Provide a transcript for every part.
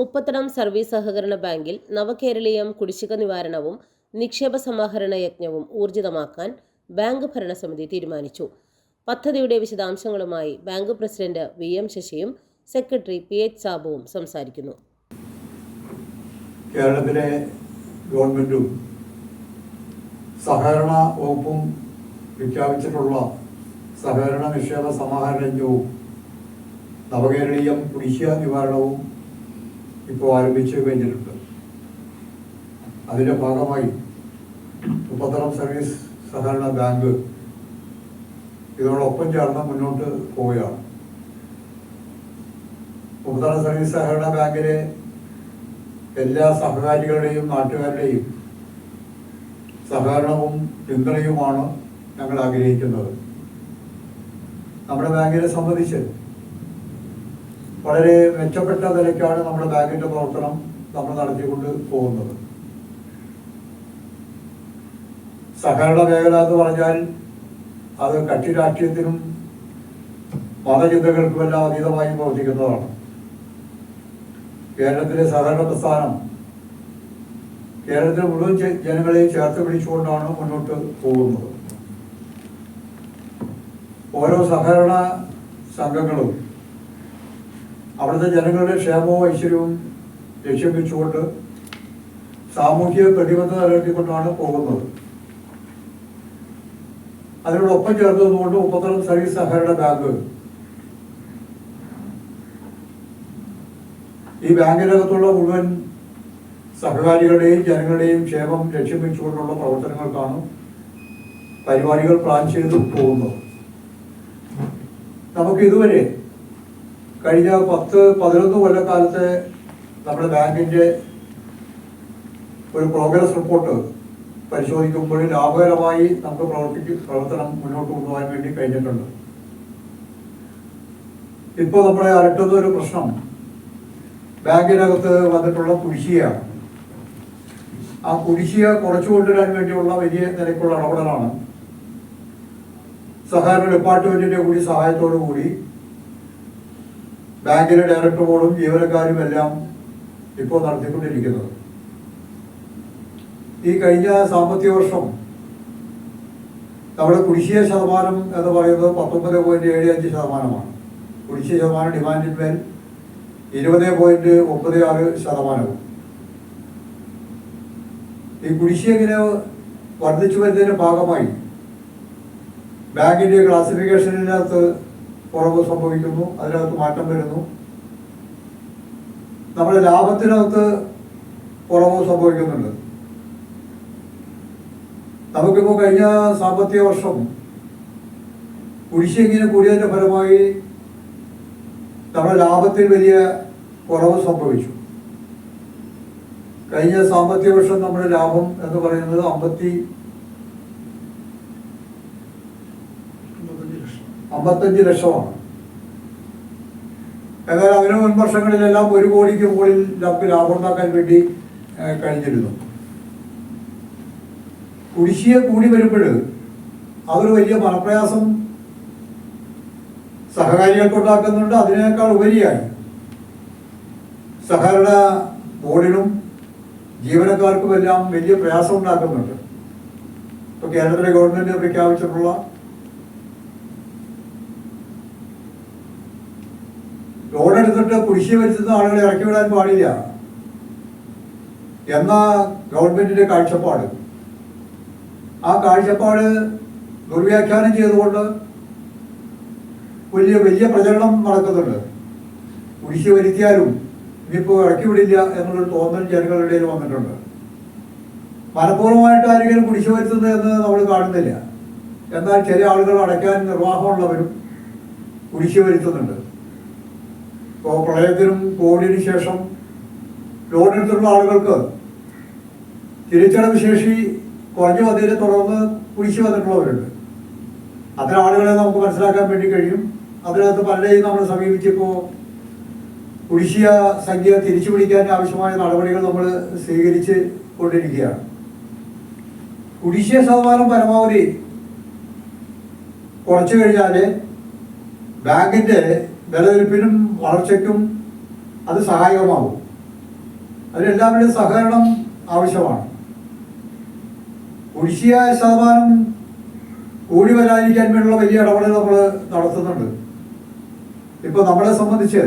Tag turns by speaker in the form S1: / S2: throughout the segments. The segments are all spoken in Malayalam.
S1: മുപ്പത്തടം സർവീസ് സഹകരണ ബാങ്കിൽ നവകേരളീയം കുടിശ്ശിക നിവാരണവും നിക്ഷേപ സമാഹരണ യജ്ഞവും ഊർജിതമാക്കാൻ ബാങ്ക് ഭരണസമിതി തീരുമാനിച്ചു. പദ്ധതിയുടെ വിശദാംശങ്ങളുമായി ബാങ്ക് പ്രസിഡന്റ് വി എം ശശിയും സെക്രട്ടറി പി എച്ച് സാബുവും സംസാരിക്കുന്നു.
S2: കേരളത്തിലെ ഗവൺമെന്റും സഹകരണ വകുപ്പും പ്രഖ്യാപിച്ചിട്ടുള്ള സഹകരണ നിക്ഷേപ സമാഹരണ യജ്ഞവും നവകേരളീയം കുടിശ്ശിക നിവാരണവും ഇപ്പോൾ ആരംഭിച്ചു കഴിഞ്ഞിട്ടുണ്ട്. അതിന്റെ ഭാഗമായി ഉപതലം സർവീസ് സഹകരണ ബാങ്ക് ഇതോടൊപ്പം ചേർന്ന് മുന്നോട്ട് പോവുകയാണ്. മുപ്പത്തറം സർവീസ് സഹകരണ ബാങ്കിലെ എല്ലാ സഹകാരികളുടെയും നാട്ടുകാരുടെയും സഹകരണവും പിന്തുണയുമാണ് ഞങ്ങൾ ആഗ്രഹിക്കുന്നത്. നമ്മുടെ ബാങ്കിനെ സംബന്ധിച്ച് വളരെ മെച്ചപ്പെട്ട നിലയ്ക്കാണ് നമ്മുടെ ബാങ്കിന്റെ പ്രവർത്തനം നമ്മൾ നടത്തിക്കൊണ്ട് പോകുന്നത്. സഹകരണ മേഖല എന്ന് പറഞ്ഞാൽ അത് കക്ഷി രാഷ്ട്രീയത്തിനും മതചിന്തകൾക്കുമെല്ലാം അതീതമായി പ്രവർത്തിക്കുന്നതാണ്. കേരളത്തിലെ സഹകരണ പ്രസ്ഥാനം കേരളത്തിലെ മുഴുവൻ ജനങ്ങളെ ചേർത്ത് പിടിച്ചുകൊണ്ടാണ് മുന്നോട്ട് പോകുന്നത്. ഓരോ സഹകരണ സംഘങ്ങളും അവിടുത്തെ ജനങ്ങളുടെ ക്ഷേമവും ഐശ്വര്യവും ലക്ഷ്യം വെച്ചുകൊണ്ട് സാമൂഹിക പ്രതിബദ്ധത നിലനിർത്തിക്കൊണ്ടാണ് പോകുന്നത്. അതിനോടൊപ്പം ചേർന്നതുകൊണ്ട് മുപ്പത്തരം സർവീസ് സഹകരണ ബാങ്ക്. ഈ ബാങ്കിനകത്തുള്ള മുഴുവൻ സഹകാരികളുടെയും ജനങ്ങളുടെയും ക്ഷേമം ലക്ഷ്യം വെച്ചുകൊണ്ടുള്ള പ്രവർത്തനങ്ങൾക്കാണ് പരിപാടികൾ പ്ലാൻ ചെയ്ത് പോകുന്നത്. നമുക്ക് ഇതുവരെ കഴിഞ്ഞ പത്ത് പതിനൊന്ന് കൊല്ലക്കാലത്തെ നമ്മുടെ ബാങ്കിന്റെ ഒരു പ്രോഗ്രസ് റിപ്പോർട്ട് പരിശോധിക്കുമ്പോൾ ലാഭകരമായി നമുക്ക് പ്രവർത്തിക്ക് പ്രവർത്തനം മുന്നോട്ട് കൊണ്ടുപോകാൻ വേണ്ടി കഴിഞ്ഞിട്ടുണ്ട്. ഇപ്പോൾ നമ്മളെ അലട്ടുന്ന ഒരു പ്രശ്നം ബാങ്കിനകത്ത് വന്നിട്ടുള്ള കുടിശ്ശികയാണ്. ആ കുടിശ്ശിക കുറച്ചു കൊണ്ടുവരാൻ വേണ്ടിയുള്ള വലിയ നിലയ്ക്കുള്ള ഇടപെടലാണ് സഹകരണ ഡിപ്പാർട്ട്മെന്റിന്റെ കൂടി സഹായത്തോടു കൂടി ബാങ്കിലെ ഡയറക്ടർ ബോർഡും ജീവനക്കാരും എല്ലാം ഇപ്പോൾ നടത്തിക്കൊണ്ടിരിക്കുന്നത്. ഈ കഴിഞ്ഞ സാമ്പത്തിക വർഷം നമ്മുടെ കുടിശ്ശിക ശതമാനം എന്ന് പറയുന്നത് പത്തൊമ്പത് പോയിന്റ് ഏഴ് അഞ്ച് ശതമാനമാണ്. കുടിശ്ശിക ശതമാനം ഡിമാൻഡിന്മേൽ ഇരുപത് പോയിന്റ് ഒമ്പത് ആറ് ശതമാനവും. ഈ കുടിശ്ശിക ഇങ്ങനെ വർദ്ധിച്ചു വരുന്നതിന്റെ ഭാഗമായി ബാങ്കിന്റെ ക്ലാസിഫിക്കേഷനിനകത്ത് കുറവ് സംഭവിക്കുന്നു അതിനകത്ത് മാറ്റം വരുന്നു. നമ്മുടെ ലാഭത്തിനകത്ത് കുറവ് സംഭവിക്കുന്നുണ്ട്. നമുക്കിപ്പോൾ കഴിഞ്ഞ സാമ്പത്തിക വർഷം കുടിശ്ശിക ഇങ്ങനെ കൂടിയതിന്റെ ഫലമായി നമ്മുടെ ലാഭത്തിൽ വലിയ കുറവ് സംഭവിച്ചു. കഴിഞ്ഞ സാമ്പത്തിക വർഷം നമ്മുടെ ലാഭം എന്ന് പറയുന്നത് അമ്പത്തി അമ്പത്തഞ്ച് ലക്ഷമാണ്. എന്നാൽ അതിനു മുൻ വർഷങ്ങളിലെല്ലാം ഒരു കോടിക്ക് മുകളിൽ നമുക്ക് ലാഭം ഉണ്ടാക്കാൻ വേണ്ടി കഴിഞ്ഞിരുന്നു. കുടിശ്ശിയെ കൂടി വരുമ്പോൾ അതൊരു വലിയ മനപ്രയാസം സഹകാരികൾക്ക് ഉണ്ടാക്കുന്നുണ്ട് അതിനേക്കാൾ ഉപരിയായി സഹകരണ ബോർഡിനും ജീവനക്കാർക്കുമെല്ലാം വലിയ പ്രയാസം ഉണ്ടാക്കുന്നുണ്ട്. ഇപ്പോൾ കേരളത്തിലെ ഗവൺമെന്റ് പ്രഖ്യാപിച്ചിട്ടുള്ള ലോൺ കുടിശ്ശി വരുത്തുന്ന ആളുകളെ ഇറക്കി വിടാൻ പാടില്ല. എന്ന ഗവൺമെന്റിന്റെ കാഴ്ചപ്പാട്? ആ കാഴ്ചപ്പാട് ദുർവ്യാഖ്യാനം ചെയ്തുകൊണ്ട് വലിയ വലിയ പ്രചരണം നടക്കുന്നുണ്ട്. കുടിശ്ശി വരുത്തിയാലും ഇനിയിപ്പോൾ ഇറക്കി വിടില്ല എന്നുള്ളൊരു തോന്നൽ ജനങ്ങളുടെ വന്നിട്ടുണ്ട്. മനഃപൂർവമായിട്ട് ആരെങ്കിലും കുടിശ്ശി വരുത്തുന്നത് എന്ന് നമ്മൾ കാണുന്നില്ല. എന്നാൽ ചില ആളുകൾ അടയ്ക്കാൻ നിർവാഹമുള്ളവരും കുടിശ്ശി വരുത്തുന്നുണ്ട്. ഇപ്പോൾ പ്രളയത്തിനും കോവിഡിന് ശേഷം ലോൺ എടുത്തിട്ടുള്ള ആളുകൾക്ക് തിരിച്ചടവ് ശേഷി കുറഞ്ഞു വന്നതിനെ തുടർന്ന് കുടിച്ചു വന്നിട്ടുള്ളവരുണ്ട്. അത്തരം ആളുകളെ നമുക്ക് മനസ്സിലാക്കാൻ വേണ്ടി കഴിയും. അതിനകത്ത് പലരെയും നമ്മൾ സമീപിച്ചപ്പോൾ കുടിശ്ശിക സംഖ്യ തിരിച്ചു പിടിക്കാൻ ആവശ്യമായ നടപടികൾ നമ്മൾ സ്വീകരിച്ച് കൊണ്ടിരിക്കുകയാണ്. കുടിശ്ശിക ശതമാനം പരമാവധി കുറച്ചു കഴിഞ്ഞാൽ ബാങ്കിന്റെ നിലനിൽപ്പിനും വളർച്ചയ്ക്കും അത് സഹായകമാകും. അതിനെല്ലാവരുടെയും സഹകരണം ആവശ്യമാണ്. കുടിശ്ശിക ശതമാനം കൂടി വരാതിരിക്കാൻ വേണ്ടിയുള്ള വലിയ ഇടപെടൽ നമ്മൾ നടത്തുന്നുണ്ട്. ഇപ്പോൾ നമ്മളെ സംബന്ധിച്ച്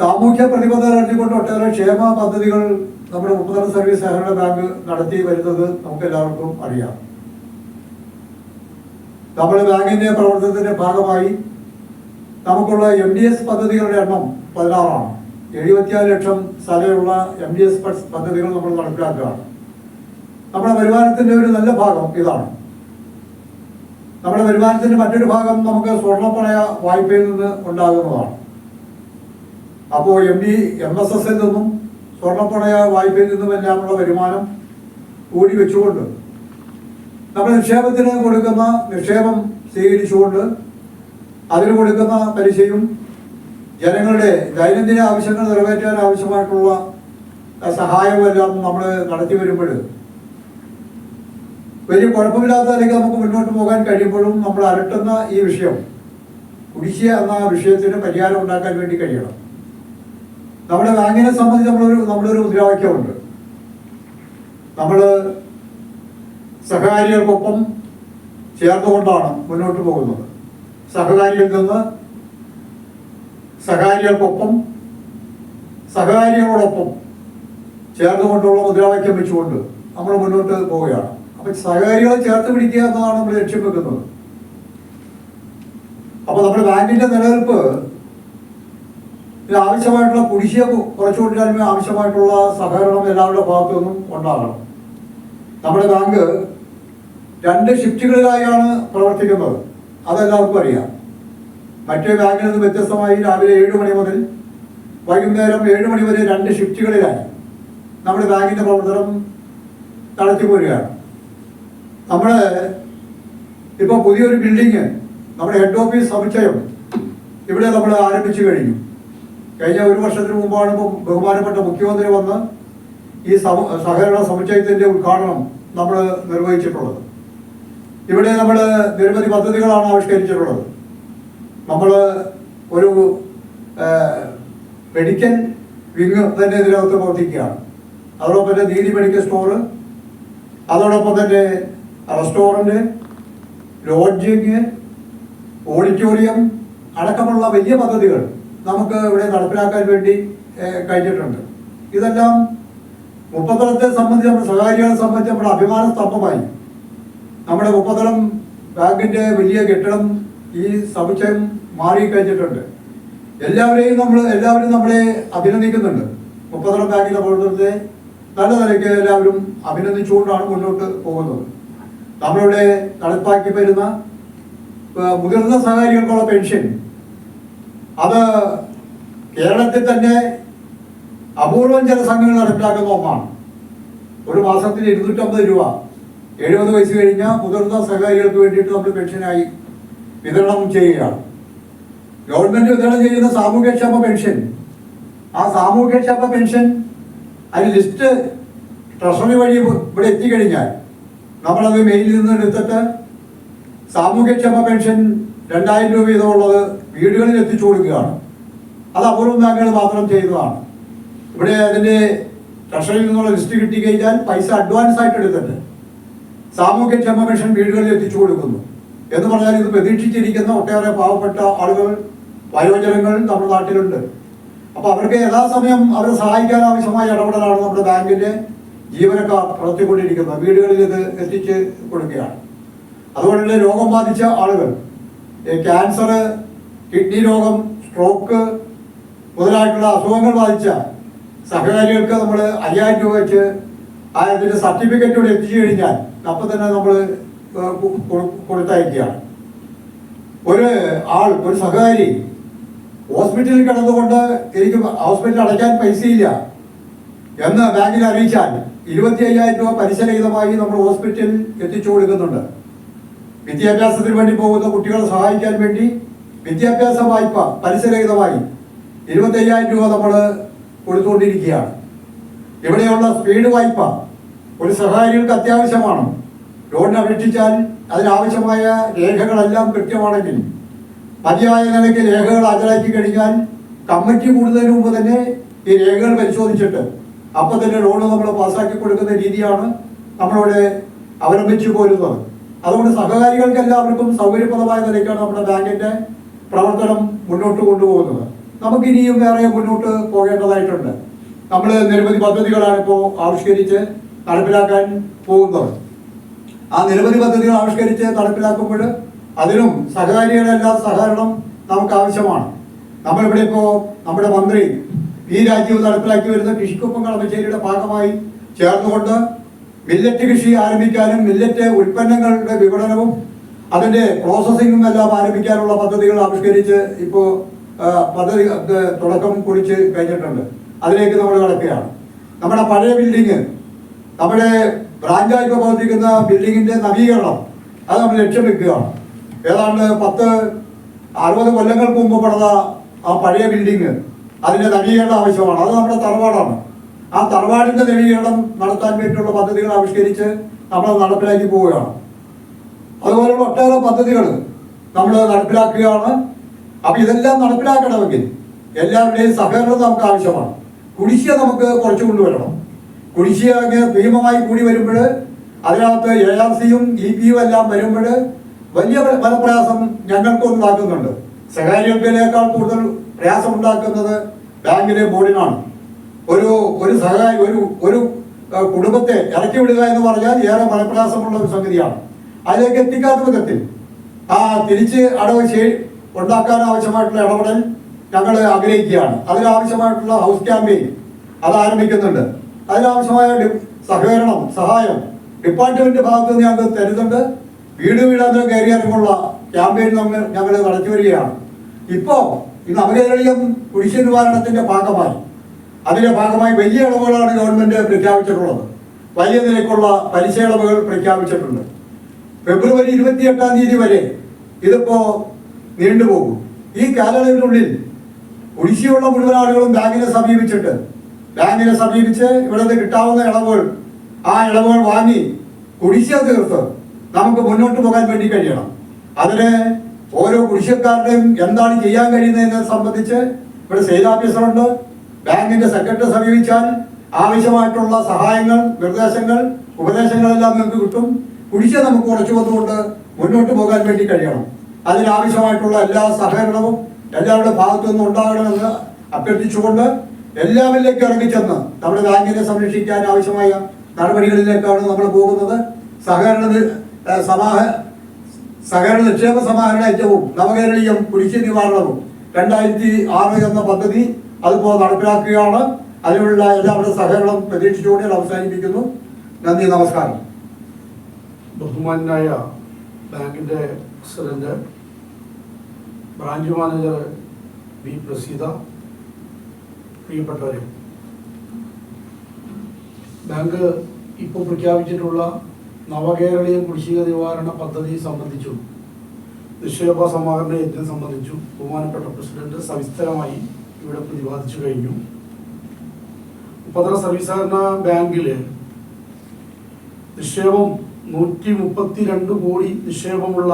S2: സാമൂഹ്യ പ്രതിബദ്ധത നടത്തിക്കൊണ്ട് ഒട്ടേറെ ക്ഷേമ പദ്ധതികൾ നമ്മുടെ മുപ്പതര സർവീസ് സഹകരണ ബാങ്ക് നടത്തി വരുന്നത് നമുക്ക് എല്ലാവർക്കും അറിയാം. നമ്മുടെ ബാങ്കിന്റെ പ്രവർത്തനത്തിന്റെ ഭാഗമായി നമുക്കുള്ള എം ഡി എസ് പദ്ധതികളുടെ എണ്ണം പതിനാറാണ്. എഴുപത്തിയാറ് ലക്ഷം സ്ഥലമുള്ള എം ഡി എസ് പദ്ധതികൾ നമ്മൾ നടപ്പിലാക്കുകയാണ് നമ്മുടെ വരുമാനത്തിന്റെ ഒരു നല്ല ഭാഗം ഇതാണ്. നമ്മുടെ വരുമാനത്തിന്റെ മറ്റൊരു ഭാഗം നമുക്ക് സ്വർണപ്പണയ വായ്പയിൽ നിന്ന് ഉണ്ടാകുന്നതാണ്. അപ്പോൾ എം ഡി എം എസ് എസിൽ നിന്നും സ്വർണപ്പണയ വായ്പയിൽ നിന്നും എല്ലാമുള്ള വരുമാനം കൂടി വെച്ചുകൊണ്ട് നമ്മുടെ നിക്ഷേപത്തിന് കൊടുക്കുന്ന നിക്ഷേപം സ്വീകരിച്ചുകൊണ്ട് അതിന് കൊടുക്കുന്ന പലിശയും ജനങ്ങളുടെ ദൈനംദിന ആവശ്യങ്ങൾ നിറവേറ്റാൻ ആവശ്യമായിട്ടുള്ള സഹായമെല്ലാം നമ്മൾ നടത്തി വരുമ്പോൾ വലിയ കുഴപ്പമില്ലാത്ത അല്ലെങ്കിൽ നമുക്ക് മുന്നോട്ട് പോകാൻ കഴിയുമ്പോഴും നമ്മൾ അലട്ടുന്ന ഈ വിഷയം കുടിശ്ശിക എന്ന വിഷയത്തിന് പരിഹാരം ഉണ്ടാക്കാൻ വേണ്ടി കഴിയണം. നമ്മുടെ ബാങ്കിനെ സംബന്ധിച്ച് നമ്മളൊരു നമ്മളൊരു മുദ്രാവാക്യമുണ്ട്. നമ്മൾ സഹകാരികൾക്കൊപ്പം ചേർന്നുകൊണ്ടാണ് മുന്നോട്ട് പോകുന്നത്. സഹകാരികളിൽ നിന്ന് സഹകാരികൾക്കൊപ്പം സഹകാരികളോടൊപ്പം ചേർന്നുകൊണ്ടുള്ള മുദ്രാവാക്യം വെച്ചുകൊണ്ട് നമ്മൾ മുന്നോട്ട് പോവുകയാണ്. അപ്പൊ സഹകാരികളെ ചേർത്ത് പിടിക്കുക എന്നതാണ് നമ്മൾ ലക്ഷ്യം വെക്കുന്നത്. അപ്പൊ നമ്മുടെ ബാങ്കിന്റെ നിലനിൽപ്പ് ആവശ്യമായിട്ടുള്ള കുടിശ്ശിക കുറച്ചുകൊണ്ടിരുന്നാലും ആവശ്യമായിട്ടുള്ള സഹകരണം എല്ലാവരുടെ ഭാഗത്തു നിന്നും ഉണ്ടാകണം. നമ്മുടെ ബാങ്ക് രണ്ട് ഷിഫ്റ്റുകളിലായാണ് പ്രവർത്തിക്കുന്നത്. അതെല്ലാവർക്കും അറിയാം. മറ്റേ ബാങ്കിൽ നിന്ന് വ്യത്യസ്തമായി രാവിലെ ഏഴ് മണി മുതൽ വൈകുന്നേരം ഏഴ് മണി വരെ രണ്ട് ഷിഫ്റ്റുകളിലാണ് നമ്മുടെ ബാങ്കിന്റെ പ്രവർത്തനം നടത്തി പോരുകയാണ്. നമ്മൾ ഇപ്പോൾ പുതിയൊരു ബിൽഡിങ് നമ്മുടെ ഹെഡ് ഓഫീസ് സമുച്ചയം ഇവിടെ നമ്മൾ ആരംഭിച്ചു കഴിഞ്ഞു. കഴിഞ്ഞ ഒരു വർഷത്തിന് മുമ്പാണ് ഇപ്പോൾ ബഹുമാനപ്പെട്ട മുഖ്യമന്ത്രി വന്ന് ഈ സഹകരണ സമുച്ചയത്തിന്റെ ഉദ്ഘാടനം നമ്മൾ നിർവഹിച്ചിട്ടുള്ളത്. ഇവിടെ നമ്മൾ നിരവധി പദ്ധതികളാണ് ആവിഷ്കരിച്ചിട്ടുള്ളത്. നമ്മൾ ഒരു മെഡിക്കൽ വിങ് തന്നെ ഇതിനകത്ത് പ്രവർത്തിക്കുകയാണ്. അതോടൊപ്പം തന്നെ നീതി മെഡിക്കൽ സ്റ്റോറ് അതോടൊപ്പം തന്നെ റെസ്റ്റോറന്റ് ലോഡ്ജിങ് ഓഡിറ്റോറിയം അടക്കമുള്ള വലിയ പദ്ധതികൾ നമുക്ക് ഇവിടെ നടപ്പിലാക്കാൻ വേണ്ടി കഴിഞ്ഞിട്ടുണ്ട്. ഇതെല്ലാം മുപ്പത്തളത്തെ സംബന്ധിച്ച് നമ്മുടെ സ്വകാര്യകളെ സംബന്ധിച്ച് നമ്മുടെ അഭിമാന സ്തംഭമായി. നമ്മുടെ മുപ്പത്തളം ബാങ്കിന്റെ വലിയ കെട്ടിടം ഈ സമുച്ചയം മാറി കഴിഞ്ഞിട്ടുണ്ട് എല്ലാവരെയും നമ്മൾ എല്ലാവരും നമ്മളെ അഭിനന്ദിക്കുന്നുണ്ട്. മുപ്പത്തളം ബാങ്കിന്റെ പ്രവർത്തനത്തെ നല്ല നിലയ്ക്ക് എല്ലാവരും അഭിനന്ദിച്ചുകൊണ്ടാണ് മുന്നോട്ട് പോകുന്നത്. നമ്മളിവിടെ നടപ്പാക്കി വരുന്ന മുതിർന്ന സഹകാരികൾക്കുള്ള പെൻഷൻ. അത് കേരളത്തിൽ തന്നെ അപൂർവം ചില സംഘങ്ങൾ നടപ്പിലാക്കുന്ന ഒന്നാണ്. ഒരു മാസത്തിന് ഇരുന്നൂറ്റമ്പത് രൂപ. എഴുപത് വയസ്സ് കഴിഞ്ഞാൽ മുതിർന്ന സഹകാരികൾക്ക് വേണ്ടിയിട്ട് നമ്മൾ പെൻഷനായി വിതരണം ചെയ്യുകയാണ്. ഗവൺമെന്റ് വിതരണം ചെയ്യുന്ന സാമൂഹ്യക്ഷേമ പെൻഷൻ. ആ സാമൂഹ്യക്ഷേമ പെൻഷൻ അതിന് ലിസ്റ്റ് ട്രഷറി വഴി ഇവിടെ എത്തിക്കഴിഞ്ഞാൽ നമ്മളത് മെയിലിൽ നിന്ന് എടുത്തിട്ട് സാമൂഹ്യക്ഷേമ പെൻഷൻ രണ്ടായിരം രൂപ വീതമുള്ളത് വീടുകളിൽ എത്തിച്ചു കൊടുക്കുകയാണ്. അത് അപൂർവം ബാങ്കുകൾ മാത്രം ചെയ്തതാണ്. ഇവിടെ അതിന്റെ ട്രഷറിയിൽ നിന്നുള്ള ലിസ്റ്റ് കിട്ടിക്കഴിഞ്ഞാൽ പൈസ അഡ്വാൻസ് ആയിട്ട് എടുത്തിട്ട് സാമൂഹ്യക്ഷേമ മിഷൻ വീടുകളിൽ എത്തിച്ചു കൊടുക്കുന്നു. എന്ന് പറഞ്ഞാൽ ഇത് പ്രതീക്ഷിച്ചിരിക്കുന്ന ഒട്ടേറെ പാവപ്പെട്ട ആളുകൾ വയോജനങ്ങൾ നമ്മുടെ നാട്ടിലുണ്ട്. അപ്പോൾ അവർക്ക് യഥാസമയം അവരെ സഹായിക്കാൻ ആവശ്യമായ ഇടപെടലാണ് നമ്മുടെ ബാങ്കിന്റെ ജീവനക്കാർ നടത്തിക്കൊണ്ടിരിക്കുന്നത് വീടുകളിൽ ഇത് എത്തിച്ച് കൊടുക്കുകയാണ്. അതുപോലെ രോഗം ബാധിച്ച ആളുകൾ ക്യാൻസർ കിഡ്നി രോഗം സ്ട്രോക്ക് മുതലായിട്ടുള്ള അസുഖങ്ങൾ ബാധിച്ച സഹകാരികൾക്ക് നമ്മൾ അയ്യായിരം രൂപ വെച്ച് ആ ഇതിന്റെ സർട്ടിഫിക്കറ്റ് ഇവിടെ എത്തിച്ചു കഴിഞ്ഞാൽ അപ്പം തന്നെ നമ്മൾ കൊടുത്തയക്കുകയാണ്. ഒരു ആൾ ഒരു സഹകാരി ഹോസ്പിറ്റലിൽ കിടന്നുകൊണ്ട് എനിക്ക് ഹോസ്പിറ്റൽ അടയ്ക്കാൻ പൈസയില്ല എന്ന് ബാങ്കിൽ അറിയിച്ചാൽ ഇരുപത്തി അയ്യായിരം രൂപ പലിശരഹിതമായി നമ്മൾ ഹോസ്പിറ്റലിൽ എത്തിച്ചു കൊടുക്കുന്നുണ്ട്. വിദ്യാഭ്യാസത്തിന് വേണ്ടി പോകുന്ന കുട്ടികളെ സഹായിക്കാൻ വേണ്ടി വിദ്യാഭ്യാസ വായ്പ പലിശരഹിതമായി ഇരുപത്തി അയ്യായിരം രൂപ നമ്മൾ കൊടുത്തുകൊണ്ടിരിക്കുകയാണ്. ഇവിടെയുള്ള സ്പീഡ് വായ്പ ഒരു സഹകാരികൾക്ക് അത്യാവശ്യമാണ്. ലോണിന് അപേക്ഷിച്ചാൽ അതിനാവശ്യമായ രേഖകളെല്ലാം കൃത്യമാണെങ്കിൽ. മതിയായ നിലയ്ക്ക് രേഖകൾ ഹാജരാക്കി കഴിഞ്ഞാൽ കമ്മിറ്റി കൂടുന്നതിന് മുമ്പ് തന്നെ ഈ രേഖകൾ പരിശോധിച്ചിട്ട് അപ്പം തന്നെ ലോണ് നമ്മൾ പാസ്സാക്കി കൊടുക്കുന്ന രീതിയാണ് നമ്മളിവിടെ അവലംബിച്ചു പോരുന്നത്. അതുകൊണ്ട് സഹകാരികൾക്ക് എല്ലാവർക്കും സൗകര്യപ്രദമായ നിലയ്ക്കാണ് നമ്മുടെ ബാങ്കിന്റെ പ്രവർത്തനം മുന്നോട്ട് കൊണ്ടുപോകുന്നത്. നമുക്കിനിയും വേറെ മുന്നോട്ട് പോകേണ്ടതായിട്ടുണ്ട്. നമ്മൾ നിരവധി പദ്ധതികളാണ് ഇപ്പോൾ ആവിഷ്കരിച്ച് നടപ്പിലാക്കാൻ പോകുന്നത്. ആ നിരവധി പദ്ധതികൾ ആവിഷ്കരിച്ച് നടപ്പിലാക്കുമ്പോൾ അതിനും സഹകാരികളെല്ലാം സഹകരണം നമുക്ക് ആവശ്യമാണ് നമ്മളിവിടെ ഇപ്പോൾ നമ്മുടെ മന്ത്രി ഈ രാജ്യവും നടപ്പിലാക്കി വരുന്ന കൃഷിക്കൊപ്പം കളമശ്ശേരിയുടെ ഭാഗമായി ചേർന്നുകൊണ്ട് മില്ലറ്റ് കൃഷി ആരംഭിക്കാനും മില്ലറ്റ് ഉൽപ്പന്നങ്ങളുടെ വിപണനവും അതിന്റെ പ്രോസസ്സിങ്ങും എല്ലാം ആരംഭിക്കാനുള്ള പദ്ധതികൾ ആവിഷ്കരിച്ച് ഇപ്പോൾ പദ്ധതി തുടക്കം കുറിച്ച് കഴിഞ്ഞിട്ടുണ്ട്. അതിലേക്ക് നമ്മൾ കിടക്കുകയാണ്. നമ്മുടെ പഴയ ബിൽഡിങ് നമ്മുടെ ബ്രാഞ്ചായിട്ട് പ്രവർത്തിക്കുന്ന ബിൽഡിങ്ങിന്റെ നവീകരണം അത് നമ്മൾ ലക്ഷ്യം വെക്കുകയാണ്. ഏതാണ്ട് പത്ത് അറുപത് കൊല്ലങ്ങൾക്ക് മുമ്പ് പണിത ആ പഴയ ബിൽഡിങ് അതിന്റെ നവീകരണം ആവശ്യമാണ്. അത് നമ്മുടെ തറവാടാണ്. ആ തറവാടിന്റെ നവീകരണം നടത്താൻ വേണ്ടിയുള്ള പദ്ധതികൾ ആവിഷ്കരിച്ച് നമ്മൾ നടപ്പിലാക്കി പോവുകയാണ്. അതുപോലെയുള്ള ഒട്ടേറെ പദ്ധതികൾ നമ്മൾ നടപ്പിലാക്കുകയാണ്. അപ്പൊ ഇതെല്ലാം നടപ്പിലാക്കണമെങ്കിൽ എല്ലാവരുടെയും സഹകരണം നമുക്ക് ആവശ്യമാണ്. കുടിശ്ശിക നമുക്ക് കുറച്ച് കൊണ്ടുവരണം. കുടിശ്ശിക അങ്ങ് ഭീമമായി കൂടി വരുമ്പോൾ അതിനകത്ത് എ ആർ സിയും ഇ പി യും എല്ലാം വരുമ്പോൾ വലിയ പ്ര- ഫലപ്രയാസം ഞങ്ങൾക്കും ഉണ്ടാക്കുന്നുണ്ട്. സഹകാരികൾക്കിനേക്കാൾ കൂടുതൽ പ്രയാസം ഉണ്ടാക്കുന്നത് ബാങ്കിലെ ബോർഡിനാണ്. ഒരു ഒരു സഹകാരി ഒരു ഒരു കുടുംബത്തെ ഇറക്കി വിടുക എന്ന് പറഞ്ഞാൽ ഏറെ ഫലപ്രയാസമുള്ള ഒരു സംഗതിയാണ്. അതിലേക്ക് എത്തിക്കാത്ത വിധത്തിൽ ആ തിരിച്ച് അടവ് ഉണ്ടാക്കാൻ ആവശ്യമായിട്ടുള്ള ഇടപെടൽ ഞങ്ങൾ ആഗ്രഹിക്കുകയാണ്. അതിനാവശ്യമായിട്ടുള്ള ഹൗസ് ക്യാമ്പയിൻ അത് ആരംഭിക്കുന്നുണ്ട് അതിനാവശ്യമായ സഹകരണം സഹായം ഡിപ്പാർട്ട്മെന്റ് ഭാഗത്ത് നിന്ന് ഞങ്ങൾക്ക് തരുന്നുണ്ട്. വീട് വീടാന്തരം കയറിയിറങ്ങുള്ള ക്യാമ്പയിൻ നമ്മൾ ഞങ്ങൾ നടത്തി വരികയാണ്. ഇപ്പോ ഇന്ന് നവകേരളീയം കുടിശ്ശ നിവാരണത്തിന്റെ ഭാഗമായി. അതിന്റെ ഭാഗമായി വലിയ ഇളവുകളാണ് ഗവൺമെന്റ് പ്രഖ്യാപിച്ചിട്ടുള്ളത്. വലിയ നിരക്കുള്ള പലിശ ഇളവുകൾ പ്രഖ്യാപിച്ചിട്ടുണ്ട്. ഫെബ്രുവരി ഇരുപത്തിയെട്ടാം തീയതി വരെ ഇതിപ്പോ നീണ്ടുപോകും. ഈ കാലയളവിനുള്ളിൽ കുടിശ്ശിയുള്ള മുഴുവൻ ആളുകളും ബാങ്കിനെ സമീപിച്ചിട്ട് ബാങ്കിനെ സമീപിച്ച് ഇവിടെ നിന്ന് കിട്ടാവുന്ന ഇളവുകൾ ആ ഇളവുകൾ വാങ്ങി കുടിശ്ശിക തീർത്ത് നമുക്ക് മുന്നോട്ട് പോകാൻ വേണ്ടി കഴിയണം. അതിന് ഓരോ കുടിശ്ശക്കാരുടെയും എന്താണ് ചെയ്യാൻ കഴിയുന്നതിനെ സംബന്ധിച്ച് ഇവിടെ സെയിൽ ഓഫീസറുണ്ട് ബാങ്കിന്റെ സെക്രട്ടറി സമീപിച്ചാൽ ആവശ്യമായിട്ടുള്ള സഹായങ്ങൾ നിർദ്ദേശങ്ങൾ ഉപദേശങ്ങളെല്ലാം നിങ്ങൾക്ക് കിട്ടും. കുടിശ്ശ നമുക്ക് കുറച്ചു വന്നുകൊണ്ട് മുന്നോട്ട് പോകാൻ വേണ്ടി കഴിയണം. അതിനാവശ്യമായിട്ടുള്ള എല്ലാ സഹകരണവും എല്ലാവരുടെ ഭാഗത്തു നിന്നും ഉണ്ടാകണമെന്ന് അഭ്യർത്ഥിച്ചുകൊണ്ട് എല്ലാവരിലേക്കും ഇറങ്ങിച്ചെന്ന് നമ്മുടെ ബാങ്കിനെ സംരക്ഷിക്കാൻ ആവശ്യമായ നടപടികളിലേക്കാണ് നമ്മൾ പോകുന്നത്. സഹകരണ സമാഹ സഹകരണ നിക്ഷേപ സമാഹരണ യജ്ഞവും നവകേരളീയം കുടിശ്ശി നിവാരണവും രണ്ടായിരത്തി ആറ് എന്ന പദ്ധതി അതിപ്പോൾ നടപ്പിലാക്കുകയാണ്. അതിനുള്ള എല്ലാവരുടെ സഹകരണം പ്രതീക്ഷിച്ചുകൊണ്ട് ഞാൻ അവസാനിപ്പിക്കുന്നു. നന്ദി നമസ്കാരം.
S3: ബഹുമാനായ ബാങ്കിന്റെ president branch manager V Praseetha പ്രിയപ്പെട്ടവരെ. ബാങ്ക് ഇപ്പോൾ പ്രഖ്യാപിച്ചിട്ടുള്ള നവകേരളീയ കുടിശ്ശിക നിവാരണ പദ്ധതി സംബന്ധിച്ചും നിക്ഷേപ സമാഹരണ യജ്ഞം സംബന്ധിച്ചും ബഹുമാനപ്പെട്ട പ്രസിഡന്റ് സവിസ്തരമായി ഇവിടെ പ്രതിപാദിച്ചു കഴിഞ്ഞു. ഉപദ്ര സർവീസ് സഹകരണ ബാങ്കിൽ നിക്ഷേപം നൂറ്റി മുപ്പത്തിരണ്ട് കോടി നിക്ഷേപമുള്ള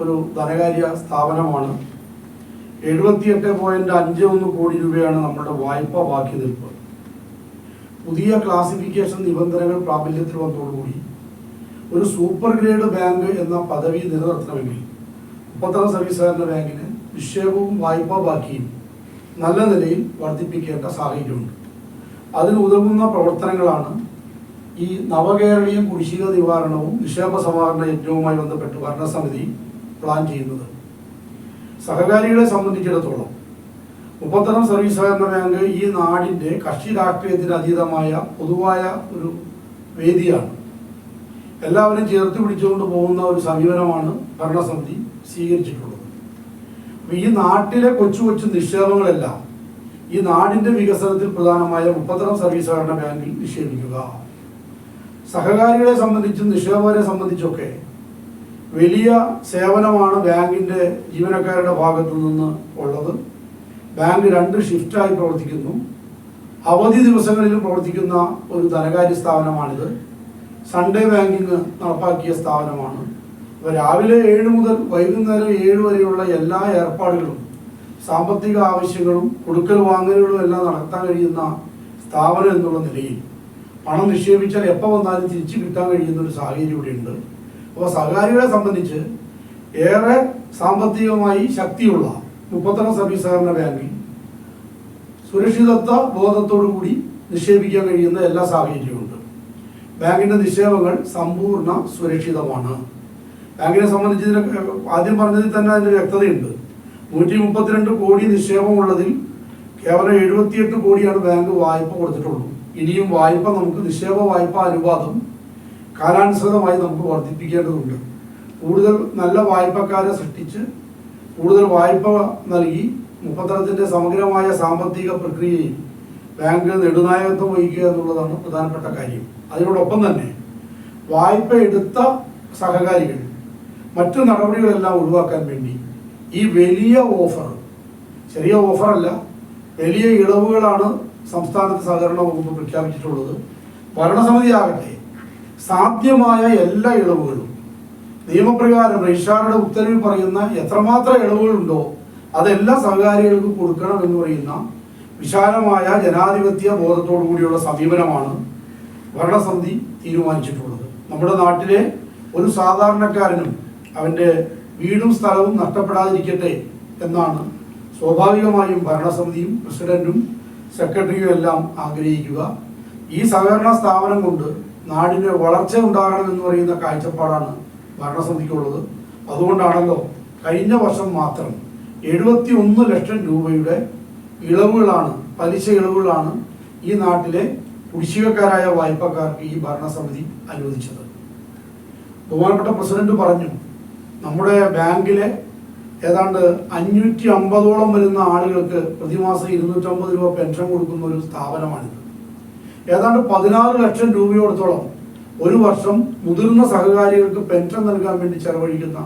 S3: ഒരു ധനകാര്യ സ്ഥാപനമാണ് എഴുപത്തിയെട്ട് പോയിന്റ് അഞ്ച് ഒന്ന് കോടി രൂപയാണ് നമ്മുടെ വായ്പ ബാക്കി നിൽപ്പ്. പുതിയ ക്ലാസിഫിക്കേഷൻ നിബന്ധനകൾ പ്രാബല്യത്തിൽ വന്നതോടുകൂടി ഒരു സൂപ്പർ ഗ്രേഡ് ബാങ്ക് എന്ന പദവി നിലനിർത്തണമെങ്കിൽ മുപ്പത്താറ് സർവീസ് ബാങ്കിന് നിക്ഷേപവും വായ്പാ ബാക്കിയും നല്ല നിലയിൽ വർദ്ധിപ്പിക്കേണ്ട സാഹചര്യമുണ്ട്. അതിന് ഉതകുന്ന പ്രവർത്തനങ്ങളാണ് ഈ നവകേരളീയ കുടിശ്ശിക നിവാരണവും നിക്ഷേപ സമാഹരണ യജ്ഞവുമായി ബന്ധപ്പെട്ട് ഭരണസമിതി പ്ലാൻ ചെയ്യുന്നത്. സഹകാരികളെ സംബന്ധിച്ചിടത്തോളം മുപ്പത്തരം സർവീസ് സഹകരണ ബാങ്ക് ഈ നാടിന്റെ കക്ഷി രാഷ്ട്രീയത്തിന് അതീതമായ പൊതുവായ ഒരു വേദിയാണ്. എല്ലാവരും ചേർത്ത് പിടിച്ചുകൊണ്ട് പോകുന്ന ഒരു സമീപനമാണ് ഭരണസമിതി സ്വീകരിച്ചിട്ടുള്ളത്. ഈ നാട്ടിലെ കൊച്ചു കൊച്ചു നിക്ഷേപങ്ങളെല്ലാം ഈ നാടിന്റെ വികസനത്തിൽ പ്രധാനമായ മുപ്പത്തരം സർവീസ് സഹകരണ ബാങ്കിൽ നിക്ഷേപിക്കുക. സഹകാരികളെ സംബന്ധിച്ചും നിക്ഷേപകരെ സംബന്ധിച്ചൊക്കെ വലിയ സേവനമാണ് ബാങ്കിന്റെ ജീവനക്കാരുടെ ഭാഗത്തു നിന്ന് ഉള്ളത്. ബാങ്ക് രണ്ട് ഷിഫ്റ്റായി പ്രവർത്തിക്കുന്നു. അവധി ദിവസങ്ങളിൽ പ്രവർത്തിക്കുന്ന ഒരു ധനകാര്യ സ്ഥാപനമാണിത്. സൺഡേ ബാങ്കിങ് നടപ്പാക്കിയ സ്ഥാപനമാണ്. അപ്പോൾ രാവിലെ ഏഴ് മുതൽ വൈകുന്നേരം ഏഴ് വരെയുള്ള എല്ലാ ഏർപ്പാടുകളും സാമ്പത്തിക ആവശ്യങ്ങളും കൊടുക്കൽ വാങ്ങലുകളും എല്ലാം നടത്താൻ കഴിയുന്ന സ്ഥാപനം എന്നുള്ള നിലയിൽ. പണം നിക്ഷേപിച്ചാൽ എപ്പോൾ വന്നാലും തിരിച്ചു കിട്ടാൻ കഴിയുന്ന ഒരു സാഹചര്യം ഇവിടെയുണ്ട്. അപ്പോൾ സഹകാരികളെ സംബന്ധിച്ച് ഏറെ സാമ്പത്തികമായി ശക്തിയുള്ള മുപ്പത്തൊന്ന് സർവീസ് സഹകരണ ബാങ്കിൽ സുരക്ഷിതത്വ ബോധത്തോടു കൂടി നിക്ഷേപിക്കാൻ കഴിയുന്ന എല്ലാ സാഹചര്യവുമുണ്ട് ബാങ്കിന്റെ നിക്ഷേപങ്ങൾ സമ്പൂർണ സുരക്ഷിതമാണ്. ബാങ്കിനെ സംബന്ധിച്ച് ആദ്യം പറഞ്ഞതിൽ തന്നെ അതിന്റെ വ്യക്തതയുണ്ട്. നൂറ്റി മുപ്പത്തിരണ്ട് കോടി നിക്ഷേപമുള്ളതിൽ കേവലം എഴുപത്തിയെട്ട് കോടിയാണ് ബാങ്ക് വായ്പ കൊടുത്തിട്ടുള്ളൂ ഇനിയും വായ്പ നമുക്ക് നിക്ഷേപ വായ്പ അനുപാതം കാലാനുസൃതമായി നമുക്ക് വർദ്ധിപ്പിക്കേണ്ടതുണ്ട്. കൂടുതൽ നല്ല വായ്പക്കാരെ സൃഷ്ടിച്ച് കൂടുതൽ വായ്പ നൽകി മുപ്പത്തരത്തിന്റെ സമഗ്രമായ സാമ്പത്തിക പ്രക്രിയയിൽ ബാങ്ക് നെടുനായകത്വം വഹിക്കുക എന്നുള്ളതാണ് പ്രധാനപ്പെട്ട കാര്യം. അതിനോടൊപ്പം തന്നെ വായ്പ എടുത്ത സഹകാരികൾ മറ്റു നടപടികളെല്ലാം ഒഴിവാക്കാൻ വേണ്ടി ഈ വലിയ ഓഫർ ചെറിയ ഓഫറല്ല വലിയ ഇളവുകളാണ് സംസ്ഥാനത്ത് സഹകരണ വകുപ്പ് പ്രഖ്യാപിച്ചിട്ടുള്ളത്. ഭരണസമിതി ആകട്ടെ സാധ്യമായ എല്ലാ ഇളവുകളും. നിയമപ്രകാരം രജിസ്ട്രാറുടെ ഉത്തരവിൽ പറയുന്ന എത്രമാത്രം ഇളവുകളുണ്ടോ അതെല്ലാ സഹകാരികൾക്കും കൊടുക്കണം എന്ന് പറയുന്ന വിശാലമായ ജനാധിപത്യ ബോധത്തോടു കൂടിയുള്ള സമീപനമാണ് ഭരണസമിതി തീരുമാനിച്ചിട്ടുള്ളത്. നമ്മുടെ നാട്ടിലെ ഒരു സാധാരണക്കാരനും അവന്റെ വീടും സ്ഥലവും നഷ്ടപ്പെടാതിരിക്കട്ടെ എന്നാണ് സ്വാഭാവികമായും ഭരണസമിതിയും പ്രസിഡന്റും സെക്രട്ടറിയും എല്ലാം ആഗ്രഹിക്കുക. ഈ സഹകരണ സ്ഥാപനം കൊണ്ട് നാടിന് വളർച്ച ഉണ്ടാകണം എന്ന് പറയുന്ന കാഴ്ചപ്പാടാണ് ഭരണസമിതിക്കുള്ളത്. അതുകൊണ്ടാണല്ലോ കഴിഞ്ഞ വർഷം മാത്രം എഴുപത്തി ഒന്ന് ലക്ഷം രൂപയുടെ ഇളവുകളാണ് പലിശ ഇളവുകളാണ് ഈ നാട്ടിലെ കുടിശ്ശികക്കാരായ വായ്പക്കാർക്ക് ഈ ഭരണസമിതി അനുവദിച്ചത്. ബഹുമാനപ്പെട്ട പ്രസിഡന്റ് പറഞ്ഞു നമ്മുടെ ബാങ്കിലെ ഏതാണ്ട് അഞ്ഞൂറ്റി അമ്പതോളം വരുന്ന ആളുകൾക്ക് പ്രതിമാസം ഇരുന്നൂറ്റമ്പത് രൂപ പെൻഷൻ കൊടുക്കുന്ന ഒരു സ്ഥാപനമാണിത്. ഏതാണ്ട് പതിനാറ് ലക്ഷം രൂപയോടത്തോളം ഒരു വർഷം മുതിർന്ന സഹകാരികൾക്ക് പെൻഷൻ നൽകാൻ വേണ്ടി ചെലവഴിക്കുന്ന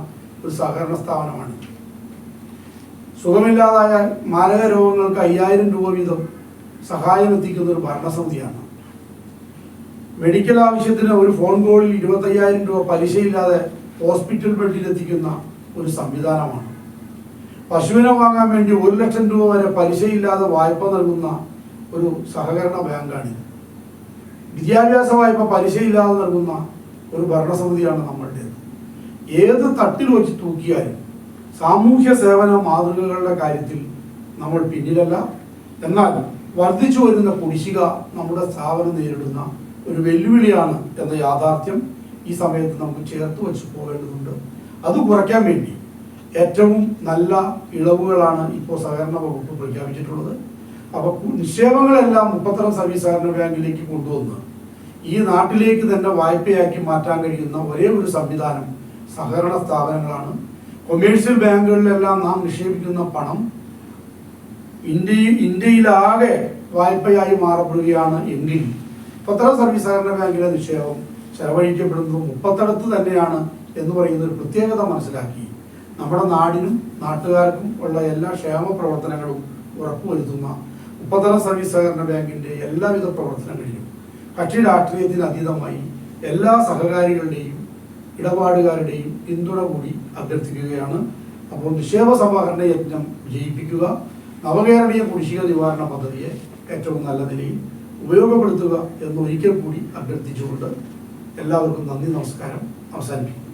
S3: ഒരു സഹകരണ സ്ഥാപനമാണ്. സുഖമില്ലാതായാൽ മാരക രോഗങ്ങൾക്ക് അയ്യായിരം രൂപ വീതം സഹായം എത്തിക്കുന്ന ഒരു ഭരണസമിതിയാണ്. മെഡിക്കൽ ആവശ്യത്തിന് ഒരു ഫോൺ കോളിൽ ഇരുപത്തയ്യായിരം രൂപ പലിശയില്ലാതെ ഹോസ്പിറ്റൽ ബെഡിൽ എത്തിക്കുന്ന ഒരു സംവിധാനമാണ്. പശുവിനെ വാങ്ങാൻ വേണ്ടി ഒരു ലക്ഷം രൂപ വരെ പലിശയില്ലാതെ വായ്പ നൽകുന്ന ഒരു സഹകരണ ബാങ്കാണിത്. വിദ്യാഭ്യാസ വായ്പ പലിശയില്ലാതെ നൽകുന്ന ഒരു ഭരണസമിതിയാണ് നമ്മളുടേത്. ഏത് തട്ടിൽ വെച്ച് തൂക്കിയാലും സാമൂഹ്യ സേവന മാതൃകകളുടെ കാര്യത്തിൽ നമ്മൾ പിന്നിലല്ല. എന്നാൽ വർദ്ധിച്ചു വരുന്ന കുടിശ്ശിക നമ്മുടെ സ്ഥാപനം നേരിടുന്ന ഒരു വെല്ലുവിളിയാണ് എന്ന യാഥാർത്ഥ്യം ഈ സമയത്ത് നമുക്ക് ചേർത്ത് വെച്ച് പോകേണ്ടതുണ്ട്. അത് കുറയ്ക്കാൻ വേണ്ടി ഏറ്റവും നല്ല ഇളവുകളാണ് ഇപ്പോൾ സഹകരണ വകുപ്പ് പ്രഖ്യാപിച്ചിട്ടുള്ളത്. അപ്പോൾ നിക്ഷേപങ്ങളെല്ലാം മുപ്പത്തരം സർവീസ് സഹകരണ ബാങ്കിലേക്ക് കൊണ്ടുവന്ന് ഈ നാട്ടിലേക്ക് തന്നെ വായ്പയാക്കി മാറ്റാൻ കഴിയുന്ന ഒരേ ഒരു സംവിധാനം സഹകരണ സ്ഥാപനങ്ങളാണ്. കൊമേഴ്സ്യൽ ബാങ്കുകളിലെല്ലാം നാം നിക്ഷേപിക്കുന്ന പണം ഇന്ത്യ ഇന്ത്യയിലാകെ വായ്പയായി മാറപ്പെടുകയാണ് എങ്കിൽ പത്ര സർവീസ് സഹകരണ ബാങ്കിലെ നിക്ഷേപം ചെലവഴിക്കപ്പെടുന്നത് മുപ്പത്തടത്ത് തന്നെയാണ് എന്ന് പറയുന്ന ഒരു പ്രത്യേകത മനസ്സിലാക്കി. നമ്മുടെ നാടിനും നാട്ടുകാർക്കും ഉള്ള എല്ലാ ക്ഷേമ പ്രവർത്തനങ്ങളും ഉറപ്പുവരുത്തുന്ന മുപ്പത്തട സർവീസ് സഹകരണ ബാങ്കിന്റെ എല്ലാവിധ പ്രവർത്തനങ്ങളിലും കക്ഷി രാഷ്ട്രീയത്തിന് അതീതമായി എല്ലാ സഹകാരികളുടെയും ഇടപാടുകാരുടെയും പിന്തുണ കൂടി അഭ്യർത്ഥിക്കുകയാണ്. അപ്പോൾ നിക്ഷേപ സമാഹരണ യജ്ഞം വിജയിപ്പിക്കുക നവകേരളീയ കുടിശ്ശിക നിവാരണ പദ്ധതിയെ ഏറ്റവും നല്ല നിലയിൽ ഉപയോഗപ്പെടുത്തുക എന്നൊരിക്കൽ കൂടി അഭ്യർത്ഥിച്ചുകൊണ്ട് എല്ലാവർക്കും നന്ദി നമസ്കാരം. അവസാനിപ്പിക്കും